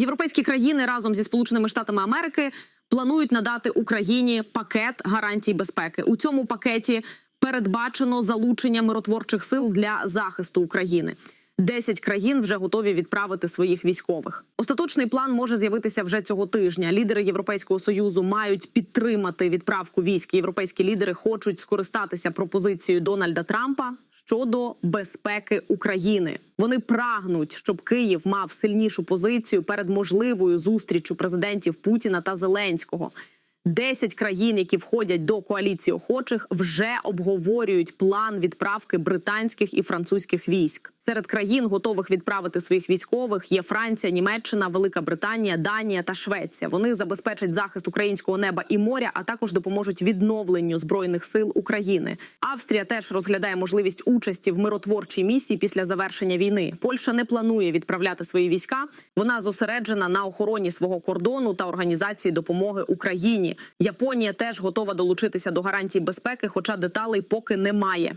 Європейські країни разом зі Сполученими Штатами Америки планують надати Україні пакет гарантій безпеки. У цьому пакеті передбачено залучення миротворчих сил для захисту України. Десять країн вже готові відправити своїх військових. Остаточний план може з'явитися вже цього тижня. Лідери Європейського союзу мають підтримати відправку військ. Європейські лідери хочуть скористатися пропозицією Дональда Трампа щодо безпеки України. Вони прагнуть, щоб Київ мав сильнішу позицію перед можливою зустрічю президентів Путіна та Зеленського. Десять країн, які входять до коаліції охочих, вже обговорюють план відправки британських і французьких військ. Серед країн, готових відправити своїх військових, є Франція, Німеччина, Велика Британія, Данія та Швеція. Вони забезпечать захист українського неба і моря, а також допоможуть відновленню збройних сил України. Австрія теж розглядає можливість участі в миротворчій місії після завершення війни. Польща не планує відправляти свої війська. Вона зосереджена на охороні свого кордону та організації допомоги Україні. Японія теж готова долучитися до гарантій безпеки, хоча деталей поки немає.